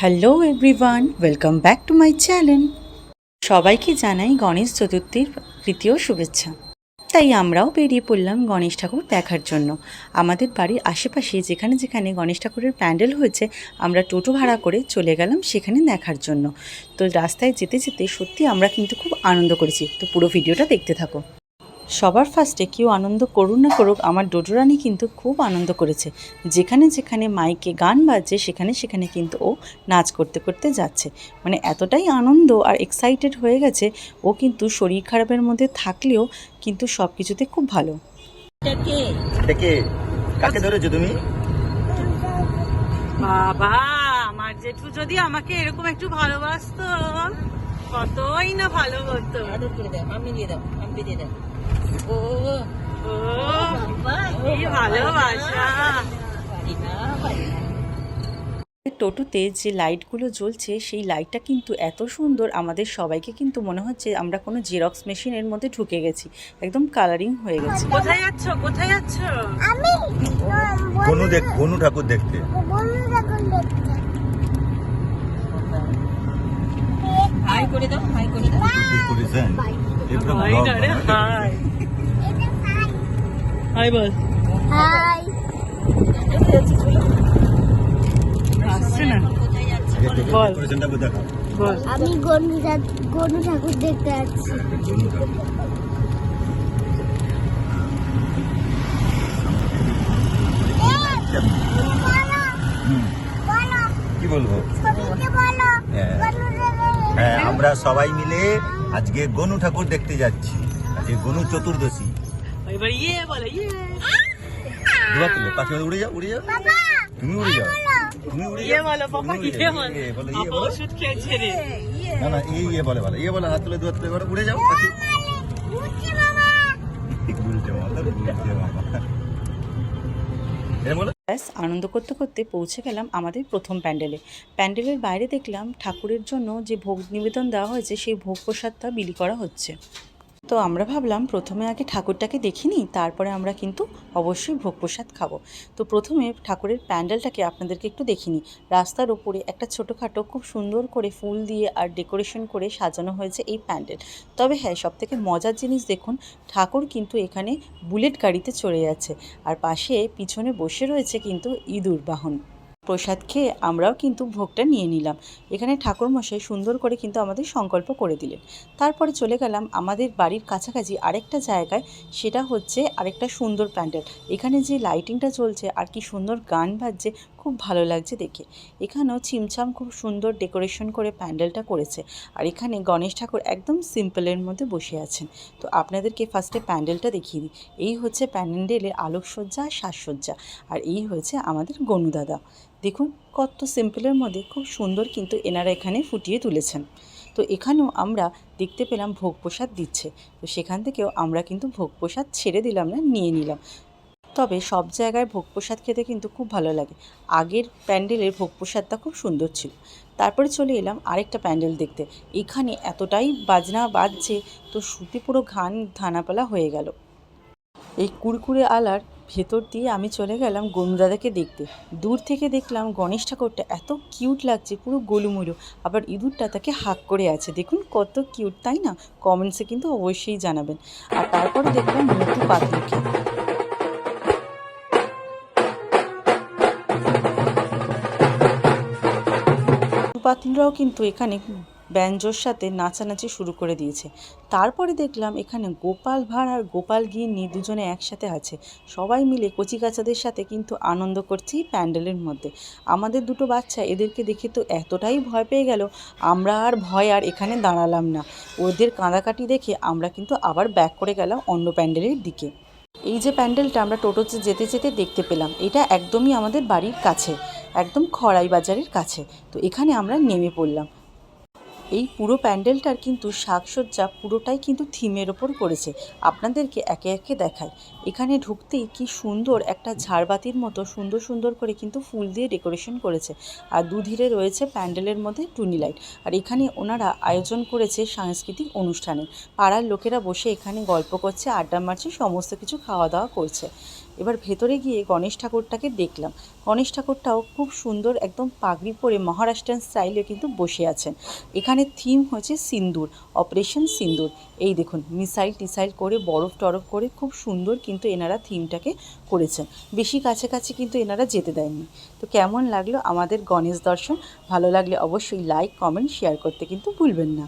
Hello everyone, welcome back to my channel. সবাইকে জানাই গণেশ চতুর্থীর তৃতীয় শুভেচ্ছা। তাই আমরাও বেরিয়ে পড়লাম গণেশ ঠাকুর দেখার জন্য। আমাদের বাড়ির আশেপাশে যেখানে যেখানে গণেশ ঠাকুরের প্যান্ডেল হয়েছে, আমরা টোটো ভাড়া করে চলে গেলাম সেখানে দেখার জন্য। তো রাস্তায় যেতে যেতে সত্যি আমরা কিন্তু খুব আনন্দ করেছি। তো পুরো ভিডিওটা দেখতে থাকো। সবার ফার্স্টে কেউ আনন্দ করুক না করুক আমার ডোডোরানি কিন্তু খুব আনন্দ করেছে। যেখানে যেখানে মাইকে গান বাজছে সেখানে সেখানে কিন্তু ও নাচ করতে করতে যাচ্ছে। মানে এতটাই আনন্দ আর এক্সাইটেড হয়ে গেছে ও কিন্তু শরীর খারাপের মধ্যে থাকলেও কিন্তু সব কিছুতে খুব ভালো। কাকে ধরেছো তুমি? বাবা আমার জেঠু যদি আমাকে এরকম একটু ভালোবাসতো। কতই না ভালো হতো আদর করে দাও মাম্মি দিয়ে দাও মাম্মি দিয়ে দাও। ও কি ভালোবাসা। টোটোতে যে লাইটগুলো জ্বলছে সেই লাইটটা কিন্তু এত সুন্দর আমাদের সবাইকে কিন্তু মনে হচ্ছে আমরা কোনো জেরক্স মেশিনের মধ্যে ঢুকে গেছি একদম কালারিং হয়ে গেছে। কোথায় যাচ্ছ? কোথায় যাচ্ছ? আমি গনু দেখ বনু ঠাকুর দেখতে। গনু ঠাকুর দেখতে। হাই করে দাও হাই করে দাও। বানায়। হাই না। বল। একবার দেখাও। বল আমি গনু গনু ঠাকুর দেখতে যাচ্ছি। কি বলব। হ্যাঁ আমরা সবাই মিলে আজকে গনু ঠাকুর দেখতে যাচ্ছি। আজকে গনু চতুর্দশী। ইয়ে বলে ইয়ে। পাশে উড়ে যাও উড়ে যাও। তুমি উড়ে যাও। তুমি উড়ে ইয়ে যাও। ইয়ে। বলো। ইয়ে বলো ইয়ে আপা বলো। ওষুধ খেয়েছে রে। না না এই ইয়ে বলে বলে ইয়ে বলে হাত তুলে তুলে উড়ে যাও। পাখি এরম বলো ব্যাস, আনন্দ করতে করতে পৌঁছে গেলাম আমাদের প্রথম প্যান্ডেলে। প্যান্ডেলের বাইরে দেখলাম ঠাকুরের জন্য যে ভোগ নিবেদন দেওয়া হয়েছে, সেই ভোগ প্রসাদটা বিলি করা হচ্ছে। তো আমরা ভাবলাম প্রথমে আগে ঠাকুরটাকে দেখিনি তারপরে আমরা কিন্তু অবশ্যই ভোগ প্রসাদ খাব। তো প্রথমে ঠাকুরের প্যান্ডেলটাকে আপনাদেরকে একটু দেখিনি রাস্তার ওপরে একটা ছোটোখাটো খুব সুন্দর করে ফুল দিয়ে আর ডেকোরেশন করে সাজানো হয়েছে এই প্যান্ডেল। তবে হ্যাঁ সবথেকে মজার জিনিস দেখুন, ঠাকুর কিন্তু এখানে বুলেট গাড়িতে চড়ে যাচ্ছে। আর পাশে পিছনে বসে রয়েছে কিন্তু ইঁদুর বাহন। প্রসাদ খেয়ে আমরাও কিন্তু ভোগটা নিয়ে নিলাম। এখানে ঠাকুরমশাই সুন্দর করে কিন্তু আমাদের সংকল্প করে দিলেন। তারপরে চলে গেলাম আমাদের বাড়ির কাছাকাছি আরেকটা জায়গায়, সেটা হচ্ছে আরেকটা সুন্দর প্যান্ডেল। এখানে যে লাইটিংটা চলছে আর কি সুন্দর গান বাজছে, খুব ভালো লাগছে দেখে। এখানেও ছিমছাম খুব সুন্দর ডেকোরেশন করে প্যান্ডেলটা করেছে। আর এখানে গণেশ ঠাকুর একদম সিম্পলের মধ্যে বসে আছেন। তো আপনাদেরকে ফার্স্টে প্যান্ডেলটা দেখিয়ে দিই। এই হচ্ছে প্যান্ডেলের আলোকসজ্জা আর সাজসজ্জা। আর এই হয়েছে আমাদের গনুদাদা দেখুন, কত সিম্পলের মধ্যে খুব সুন্দর কিন্তু এনারা এখানে ফুটিয়ে তুলেছেন। তো এখানেও আমরা দেখতে পেলাম ভোগ প্রসাদ দিচ্ছে। তো সেখান থেকেও আমরা কিন্তু ভোগ প্রসাদ ছেড়ে দিলাম না, নিয়ে নিলাম। তবে সব জায়গায় ভোগ প্রসাদ খেতে কিন্তু খুব ভালো লাগে। আগের প্যান্ডেলের ভোগ প্রসাদটা খুব সুন্দর ছিল। তারপরে চলে এলাম আরেকটা প্যান্ডেল দেখতে। এখানে এতটাই বাজনা বাজছে, তো শুতে পুরো ঘান ধানাপালা হয়ে গেল। এই কুরকুরে আলার ভেতর দিয়ে আমি চলে গেলাম গনুদাদাকে দেখতে। দূর থেকে দেখলাম গণেশ ঠাকুরটা এত কিউট লাগছে, পুরো গোলুমুলু আবার ইঁদুরটা তাকে হাক করে আছে। দেখুন কত কিউট তাই না? কমেন্টসে কিন্তু অবশ্যই জানাবেন। আর তারপরে দেখলাম মধু পাত্রকে পাতিলরাও কিন্তু এখানে ব্যঞ্জোর সাথে নাচানাচি শুরু করে দিয়েছে। তারপরে দেখলাম এখানে গোপাল ভাঁড় আর গোপাল গিন্নি দুজনে একসাথে আছে। সবাই মিলে কচিকাচাদের সাথে কিন্তু আনন্দ করছি প্যান্ডেলের মধ্যে। আমাদের দুটো বাচ্চা, এদেরকে দেখে তো এতটাই ভয় পেয়ে গেল, আমরা আর ভয় আর এখানে দাঁড়ালাম না। ওদের কাঁদাকাটি দেখে আমরা কিন্তু আবার ব্যাক করে গেলাম অন্য প্যান্ডেলের দিকে। এই যে প্যান্ডেলটা আমরা টোটোতে যেতে যেতে দেখতে পেলাম, এটা একদমই আমাদের বাড়ির কাছে, একদম খড়াই বাজারের কাছে। তো এখানে আমরা নেমে পড়লাম। এই পুরো প্যান্ডেলটার কিন্তু শাকসজ্জা পুরোটাই কিন্তু থিমের ওপর করেছে। আপনাদেরকে একে একে দেখায় এখানে ঢুকতেই কি সুন্দর একটা ঝাড়বাতির মতো সুন্দর সুন্দর করে কিন্তু ফুল দিয়ে ডেকোরেশন করেছে। আর দুধিরে রয়েছে প্যান্ডেলের মধ্যে টুনি লাইট। আর এখানে ওনারা আয়োজন করেছে সাংস্কৃতিক অনুষ্ঠানের। পাড়ার লোকেরা বসে এখানে গল্প করছে, আড্ডা মারছে, সমস্ত কিছু খাওয়া দাওয়া করছে। এবার ভেতরে গিয়ে গণেশ ঠাকুরটাকে দেখলাম। গণেশ ঠাকুরটাও খুব সুন্দর একদম পাগড়ি পরে মহারাষ্ট্রান স্টাইলে কিন্তু বসে আছেন। এখানে থিম হয়েছে সিন্দুর অপারেশন সিন্দুর। এই দেখুন, মিসাইল টিসাইল করে, বরফ টরফ করে খুব সুন্দর কিন্তু এনারা থিমটাকে করেছেন। বেশি কাছাকাছি কিন্তু এনারা যেতে দেননি তো কেমন লাগল আমাদের গণেশ দর্শন? ভালো লাগলে অবশ্যই লাইক কমেন্ট শেয়ার করতে কিন্তু ভুলবেন না।